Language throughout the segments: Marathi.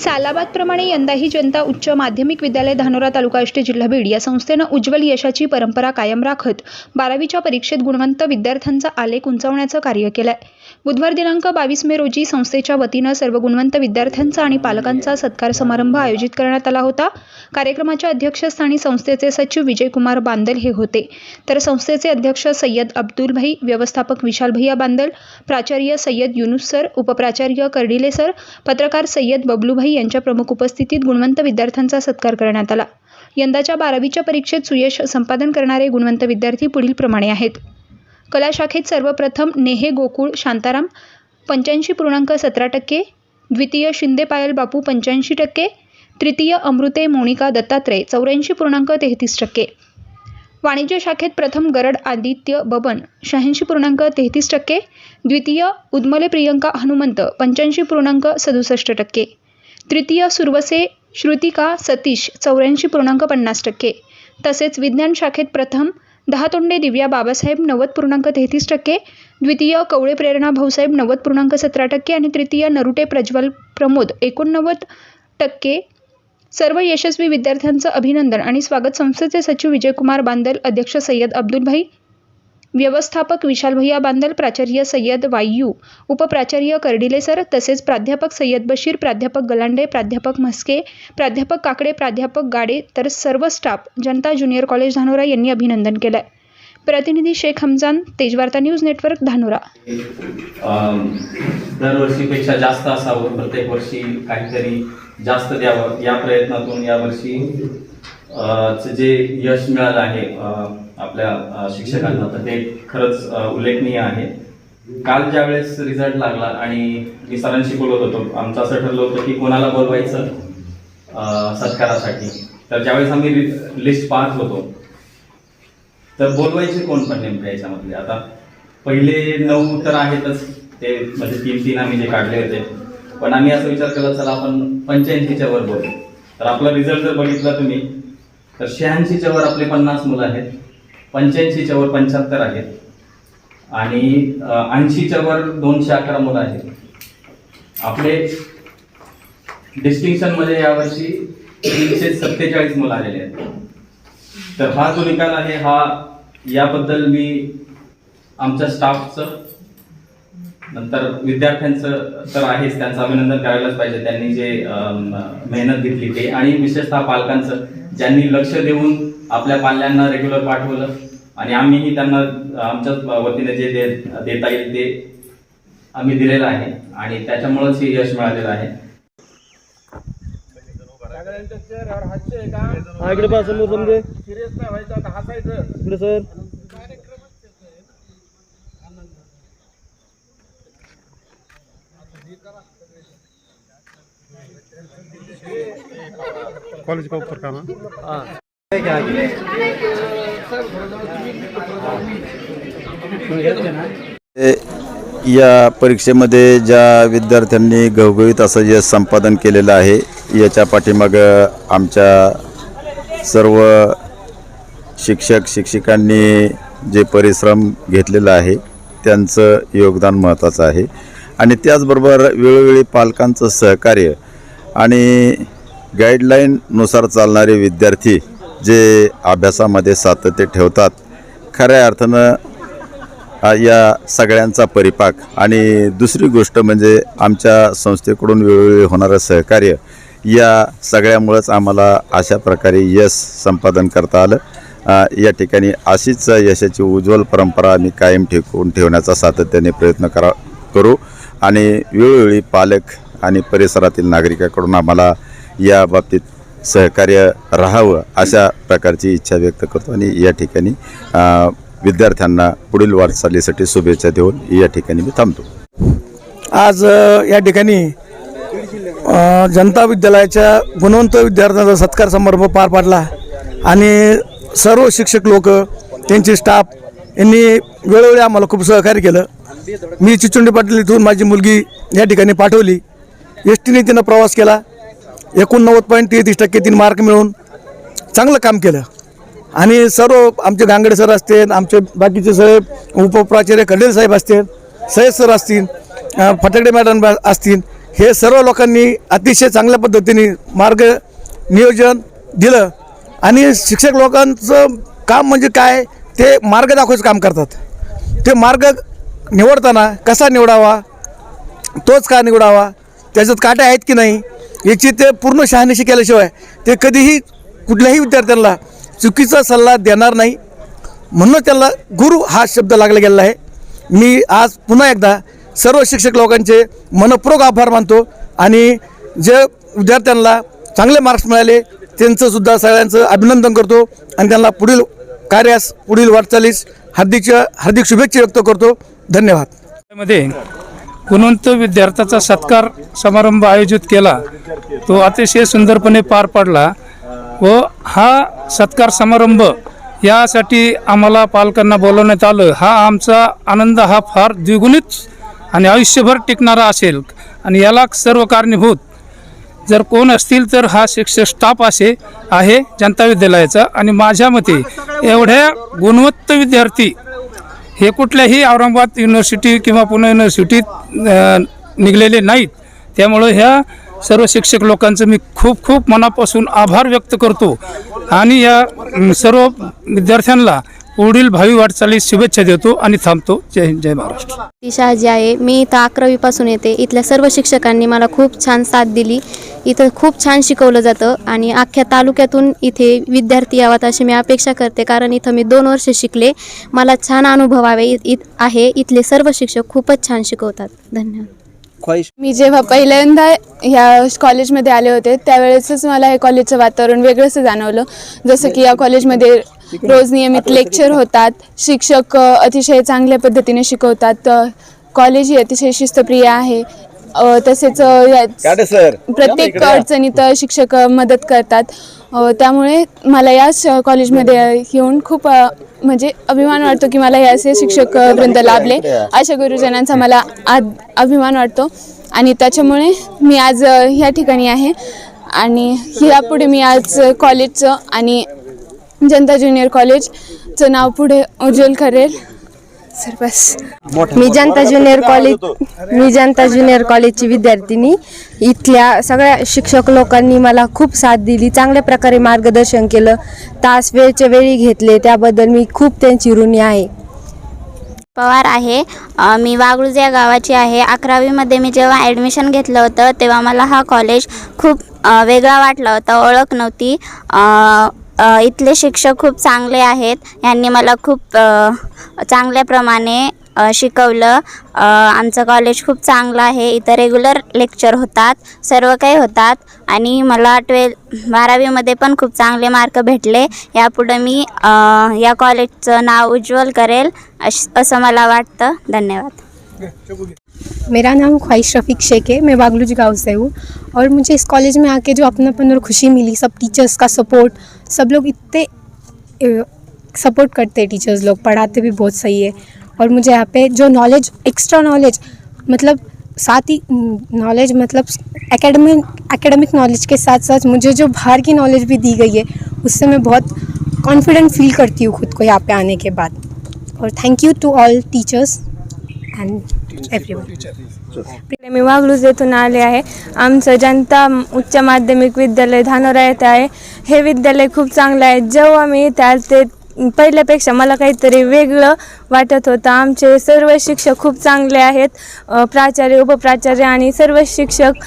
सालाबादप्रमाणे यंदाही जनता उच्च माध्यमिक विद्यालय धानोरा तालुका इष्टे जिल्हा बीड या संस्थेनं उज्ज्वल यशाची परंपरा कायम राखत बारावीच्या परीक्षेत गुणवंत विद्यार्थ्यांचा आलेख उंचावण्याचं कार्य केलंय. बुधवार दिनांक बावीस मे रोजी संस्थेच्या वतीनं सर्व गुणवंत विद्यार्थ्यांचा आणि पालकांचा सत्कार समारंभ आयोजित करण्यात आला होता. कार्यक्रमाच्या अध्यक्षस्थानी संस्थेचे सचिव विजयकुमार बांदल हे होते. तर संस्थेचे अध्यक्ष सय्यद अब्दुल भाई व्यवस्थापक विशाल भैया बांदल प्राचार्य सय्यद युनुस सर उपप्राचार्य कर्डिले सर पत्रकार सय्यद बबलूभाई यांच्या प्रमुख उपस्थितीत गुणवंत विद्यार्थ्यांचा सत्कार करण्यात आला. यंदाच्या बारावीच्या परीक्षेत सुयश संपादन करणारे गुणवंत विद्यार्थी पुढीलप्रमाणे आहेत. कला शाखेत सर्वप्रथम नेहे गोकुळ शांताराम पंच्याऐंशी पूर्णांक सतरा टक्के द्वितीय शिंदे पायल बापू पंच्याऐंशी टक्के तृतीय अमृते मोनिका दत्तात्रय चौऱ्याऐंशी पूर्णांक तेहतीस टक्के. वाणिज्य शाखेत प्रथम गरड आदित्य बबन शहाऐंशी पूर्णांक तेहतीस टक्के द्वितीय उद्मले प्रियंका हनुमंत पंच्याऐंशी पूर्णांक सदुसष्ट टक्के तृतीय सुरवसे श्रुतिका सतीश चौऱ्याऐंशी पूर्णांक पन्नास टक्के. तसेच विज्ञान शाखेत प्रथम दहा तोंडे दिव्या बाबासाहेब नव्वद पूर्णांक तेहतीस टक्के द्वितीय कवळे प्रेरणा भाऊसाहेब नव्वद पूर्णांक सतरा टक्के आणि तृतीय नरुटे प्रज्वल प्रमोद एकोणनव्वद टक्के. सर्व यशस्वी विद्यार्थ्यांचं अभिनंदन आणि स्वागत संस्थेचे सचिव विजयकुमार बांदल अध्यक्ष सय्यद अब्दुलभाई व्यवस्थापक विशाल भैया बांदल प्राचार्य सय्यद वायू उपप्राचार्य कर्डिले सर तसेच प्राध्यापक सय्यद बशीर प्राध्यापक गलांडे प्राध्यापक म्हस्के प्राध्यापक काकडे प्राध्यापक गाडे तर सर्व staff Janata Junior College Dhanora यांनी अभिनंदन केलंय प्रतिनिधी शेख हमजान तेजवार्ता न्यूज नेटवर्क धानोरा. दरवर्षीपेक्षा जास्त असावं प्रत्येक वर्षी काहीतरी जास्त द्यावं या प्रयत्नातून यावर्षी जे यश मिळालं आहे आपल्या शिक्षकांना. तर ते खरंच उल्लेखनीय आहे. काल ज्यावेळेस रिझल्ट लागला आणि मी सरांशी बोलत होतो आमचं असं ठरलं होतं की कोणाला बोलवायचं सत्कारासाठी. तर ज्यावेळेस आम्ही लिस्ट पाहत होतो तर बोलवायचे कोण पण नेमकं याच्यामधले आता पहिले नऊ तर आहेतच ते म्हणजे तीन तीन आम्ही जे काढले होते. पण आम्ही असा विचार केला चला आपण पंच्याऐंशीच्या वर बोलू. तर आपला रिझल्ट जर बघितला तुम्ही तर शहाऐंशीच्या वर आपले पन्नास मुलं आहेत. पंच्याऐंशीच्या वर पंच्याहत्तर आहेत. आणि ऐंशीच्या वर दोनशे अकरा मुलं आहेत. आपले डिस्टिंक्शनमध्ये म्हणजे यावर्षी तीनशे सत्तेचाळीस मुलं आलेले आहेत. तर हा जो निकाल आहे हा याबद्दल मी आमच्या स्टाफचं नंतर विद्यार्थ्यांचं तर आहेच त्यांचं अभिनंदन करायलाच पाहिजे. त्यांनी जे मेहनत घेतली ते. आणि विशेषतः पालकांचं ज्यांनी लक्ष देऊन आपल्या पाल्यांना रेग्युलर पाठवलं आणि आम्हीही त्यांना आमच्या वतीने जे दे- देता येईल ते आम्ही दिलेलं आहे आणि त्याच्यामुळेच हे यश मिळालेलं आहे. हा इकडे समजे सिरियस नाही व्हायचं हसायचं. सर. कॉलेज का ऊपर काम या परीक्षेमध्ये ज्या विद्यार्थ्यांनी घवघवीत असं जे संपादन केलेलं आहे याच्या पाठीमागं आमच्या सर्व शिक्षक शिक्षिकांनी जे परिश्रम घेतलेलं आहे त्यांचं योगदान महत्त्वाचं आहे. आणि त्याचबरोबर वेळोवेळी पालकांचं सहकार्य आणि गाईडलाईननुसार चालणारे विद्यार्थी जे अभ्यासामध्ये सातत्य ठेवतात खऱ्या अर्थानं या सगळ्यांचा परिपाक. आणि दुसरी गोष्ट म्हणजे आमच्या संस्थेकडून वेळोवेळी होणारं सहकार्य या सगळ्यामुळंच आम्हाला अशा प्रकारे यश संपादन करता आलं. या ठिकाणी अशीच यशाची उज्ज्वल परंपरा आम्ही कायम ठेवून ठेवण्याचा सातत्याने प्रयत्न करा करू. आणि वेळोवेळी पालक आणि परिसरातील नागरिकाकडून आम्हाला या बाबतीत सहकार्य राहावं अशा प्रकारची इच्छा व्यक्त करतो आणि या ठिकाणी विद्यार्थ्यांना पुढील वाटचालीसाठी शुभेच्छा देऊन या ठिकाणी मी थांबतो. आज या ठिकाणी जनता विद्यालयाच्या गुणवंत विद्यार्थ्यांचा सत्कार समारंभ पार पाडला आणि सर्व शिक्षक लोक त्यांचे स्टाफ यांनी वेळोवेळी आम्हाला खूप सहकार्य केलं. मी चिचुंडी पाटील इथून माझी मुलगी या ठिकाणी पाठवली. एस टीने तिनं प्रवास केला. एकोणनव्वद पॉईंट तेहतीस टक्के तीन मार्क मिळवून चांगलं काम केलं. आणि सर्व आमचे गांगडे सर असतील आमचे बाकीचे साहेब उपप्राचार्य खडेल साहेब असतील सय्यद सर असतील फटाकडे मॅडम असतील हे सर्व लोकांनी अतिशय चांगल्या पद्धतीने मार्ग नियोजन दिलं. आणि शिक्षक लोकांचं काम म्हणजे काय? ते मार्ग दाखवायचं काम करतात. ते मार्ग निवडताना कसा निवडावा? तोच का निवडावा? त्याच्यात काटे आहेत की नाही? याची ते पूर्ण शहानिशी केल्याशिवाय ते कधीही कुठल्याही विद्यार्थ्यांना चुकीचा सल्ला देणार नाही. म्हणून त्यांना गुरु हा शब्द लागला गेलेला आहे. मी आज पुन्हा एकदा सर्व शिक्षक लोकांचे मनपूर्वक आभार मानतो आणि जे विद्यार्थ्यांना चांगले मार्क्स मिळाले त्यांचंसुद्धा सगळ्यांचं अभिनंदन करतो आणि त्यांना पुढील कार्यास पुढील वाटचालीस हार्दिक हार्दिक शुभेच्छा व्यक्त करतो. धन्यवाद. मध्ये गुणवंत विद्यार्थ्याचा सत्कार समारंभ आयोजित केला. तो अतिशय सुंदरपणे पार पडला व हा सत्कार समारंभ यासाठी आम्हाला पालकांना बोलवण्यात आलं. हा आमचा आनंद हा फार द्विगुणित आणि आयुष्यभर टिकणारा असेल आणि याला सर्व कारणीभूत. जर कोण असतील तर हा शिक्षक स्टाफ असे आहे जनता विद्यालयाचा आणि माझ्या मते एवढ्या गुणवत्त विद्यार्थी हे कुठल्याही औरंगाबाद युनिव्हर्सिटी किंवा पुणे युनिव्हर्सिटीत निघलेले नाहीत. त्यामुळं ह्या सर्व शिक्षक लोकांचं मी खूप खूप मनापासून आभार व्यक्त करतो. आणि या सर्व विद्यार्थ्यांना पुढील भावी वाटचालीस शुभेच्छा देतो आणि थांबतो. जय हिंद जय महाराष्ट्र. ती शहाजी आहे मी इथं अकरावीपासून येते. इथल्या सर्व शिक्षकांनी मला खूप छान साथ दिली. इथं खूप छान शिकवलं जातं आणि अख्ख्या तालुक्यातून इथे विद्यार्थी यावात अशी मी अपेक्षा करते. कारण इथं मी दोन वर्ष शिकले. मला छान अनुभव आहे. इत इत- आहे. इथले सर्व शिक्षक खूपच छान शिकवतात. धन्यवाद. मी जेव्हा पहिल्यांदा ह्या कॉलेजमध्ये आले होते त्यावेळेसच मला हे कॉलेजचं वातावरण वेगळंच जाणवलं. जसं की या कॉलेजमध्ये रोज नियमित लेक्चर होतात. शिक्षक अतिशय चांगल्या पद्धतीने शिकवतात. अ, कॉलेजही अतिशय शिस्तप्रिय आहे. तसेच प्रत्येक अडचणीत शिक्षक मदत करतात. त्यामुळे मला याच कॉलेजमध्ये येऊन खूप म्हणजे अभिमान वाटतो की मला हे असे शिक्षक वृंद लाभले. अशा गुरुजनांचा मला आज अभिमान वाटतो. आणि त्याच्यामुळे मी आज ह्या ठिकाणी आहे. आणि यापुढे मी आज कॉलेजचं आणि जनता ज्युनियर कॉलेजचं नाव पुढे उज्ज्वल करेल सर बस. मी जनता ज्युनियर कॉलेज मी जनता ज्युनियर कॉलेजची विद्यार्थिनी. इथल्या सगळ्या शिक्षक लोकांनी मला खूप साथ दिली चांगल्या प्रकारे मार्गदर्शन केलं तास वेळच्या वेळी घेतले त्याबद्दल मी खूप त्यांची ऋणी आहे. पवार आहे. मी वागळूज या गावाची आहे. अकरावीमध्ये मी जेव्हा ॲडमिशन घेतलं होतं तेव्हा मला हा कॉलेज खूप वेगळा वाटला होता ओळख नव्हती. इथले शिक्षक खूप चांगले आहेत. यांनी मला खूप चांगल्याप्रमाणे शिकवलं. आमचं कॉलेज खूप चांगलं आहे. इथं रेग्युलर लेक्चर होतात. सर्व काही होतात. आणि मला ट्वेल बारावीमध्ये पण खूप चांगले मार्क भेटले. यापुढं मी या कॉलेजचं नाव उज्ज्वल करेल अश असं मला वाटतं. धन्यवाद. मेरा नाम ख्वाहिश रफ़ीक शेख है, मैं बागलूज गाँव से हूँ और मुझे इस कॉलेज में आके जो अपनापन और खुशी मिली, सब टीचर्स का सपोर्ट सब लोग इतने सपोर्ट करते हैं टीचर्स लोग, पढ़ाते भी बहुत सही है और मुझे यहाँ पे जो नॉलेज एक्स्ट्रा नॉलेज मतलब साथ ही नॉलेज मतलब एकेडमिक एकेडमिक नॉलेज के साथ साथ मुझे जो बाहर की नॉलेज भी दी गई है, उससे मैं बहुत कॉन्फिडेंट फील करती हूँ खुद को यहाँ पे आने के बाद। और thank you to all teachers and everyone इकडे मी वागलूज येथून आले आहे. आमचं जनता उच्च माध्यमिक विद्यालय धानोरा येथे आहे. हे विद्यालय खूप चांगलं आहे. जेव्हा मी इथे आले ते पहिल्यापेक्षा मला काहीतरी वेगळं वाटत होतं. आमचे सर्व शिक्षक खूप चांगले आहेत. प्राचार्य उपप्राचार्य आणि सर्व शिक्षक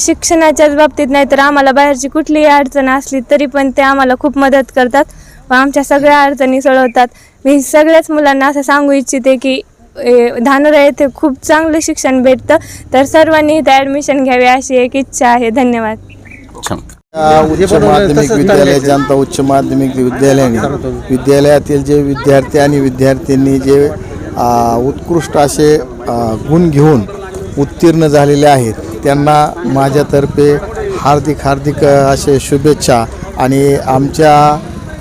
शिक्षणाच्याच बाबतीत नाही तर आम्हाला बाहेरची कुठलीही अडचण असली तरी पण ते आम्हाला खूप मदत करतात व आमच्या सगळ्या अडचणी सोडवतात. मी सगळ्याच मुलांना असं सांगू इच्छिते की धानोरा येथे खूप चांगलं शिक्षण भेटतं. तर सर्वांनी इथे ॲडमिशन घ्यावे अशी एक इच्छा आहे. धन्यवाद. उच्च माध्यमिक विद्यालय जनता उच्च माध्यमिक विद्यालयाने विद्यालयातील जे विद्यार्थी आणि विद्यार्थ्यांनी जे उत्कृष्ट असे गुण घेऊन उत्तीर्ण झालेले आहेत त्यांना माझ्यातर्फे हार्दिक हार्दिक असे शुभेच्छा. आणि आमच्या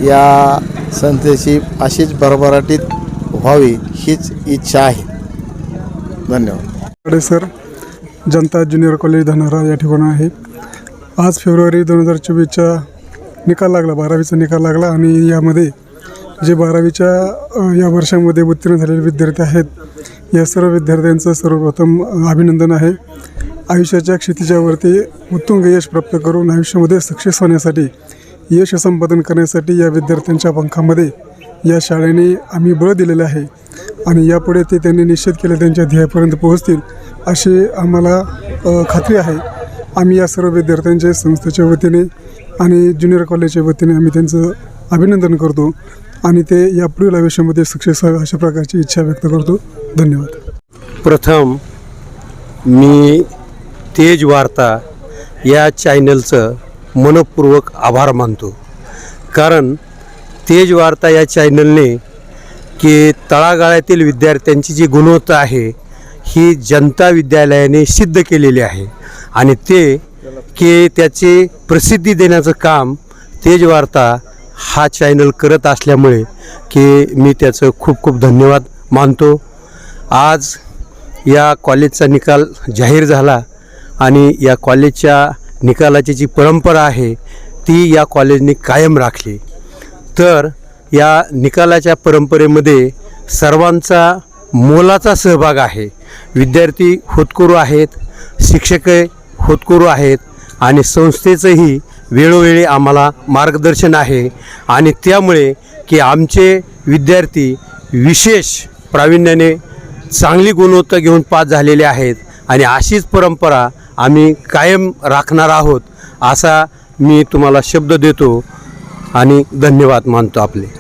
या संस्थेची अशीच भरभराटीत व्हावी हीच इच्छा आहे. धन्यवाद. कडे sir Janata junior college Dhanara या ठिकाणी आहे. आज फेब्रुवारी दोन हजार चोवीसचा निकाल लागला बारावीचा निकाल लागला आणि यामध्ये जे बारावीच्या या वर्षामध्ये उत्तीर्ण झालेले विद्यार्थी आहेत या सर्व विद्यार्थ्यांचं सर्वप्रथम अभिनंदन आहे. आयुष्याच्या क्षितिजावरती उत्तुंग यश प्राप्त करून आयुष्यामध्ये सक्सेस होण्यासाठी यश संपादन करण्यासाठी या विद्यार्थ्यांच्या पंखामध्ये या शाळेने आम्ही बळ दिलेलं आहे आणि यापुढे ते त्यांनी निश्चित केलं त्यांच्या ध्येयापर्यंत पोहोचतील अशी आम्हाला खात्री आहे. आम्ही या सर्व विद्यार्थ्यांच्या संस्थेच्या वतीने आणि ज्युनियर कॉलेजच्या वतीने आम्ही त्यांचं अभिनंदन करतो आणि ते यापुढील आयुष्यामध्ये सक्सेस व्हावे अशा प्रकारची इच्छा व्यक्त करतो. धन्यवाद. प्रथम मी तेज वार्ता या चॅनलचं मनपूर्वक आभार मानतो. कारण तेज वार्ता या चॅनलने की तळागाळातील विद्यार्थ्यांची जी गुणवत्ता आहे ही जनता विद्यालयाने सिद्ध केलेली आहे. आणि ते की त्याची प्रसिद्धी देण्याचं काम तेज वार्ता हा चॅनल करत असल्यामुळे की मी त्याचं खूप खूप धन्यवाद मानतो. आज या कॉलेजचा निकाल जाहीर झाला आणि या कॉलेजच्या निकालाची जी परंपरा आहे ती या कॉलेजने कायम राखली. तर या निकालाच्या परंपरेमध्ये सर्वांचा मोलाचा सहभाग आहे. विद्यार्थी होतकरू आहेत शिक्षक होतकरू आहेत आणि संस्थेचंही वेळोवेळी आम्हाला मार्गदर्शन आहे आणि त्यामुळे की आमचे विद्यार्थी विशेष प्रावीण्याने चांगली गुणवत्ता घेऊन पास झालेले आहेत आणि अशीच परंपरा आम्ही कायम राखणार आहोत असा मी तुम्हाला शब्द देतो. आणि धन्यवाद मानतो आपले.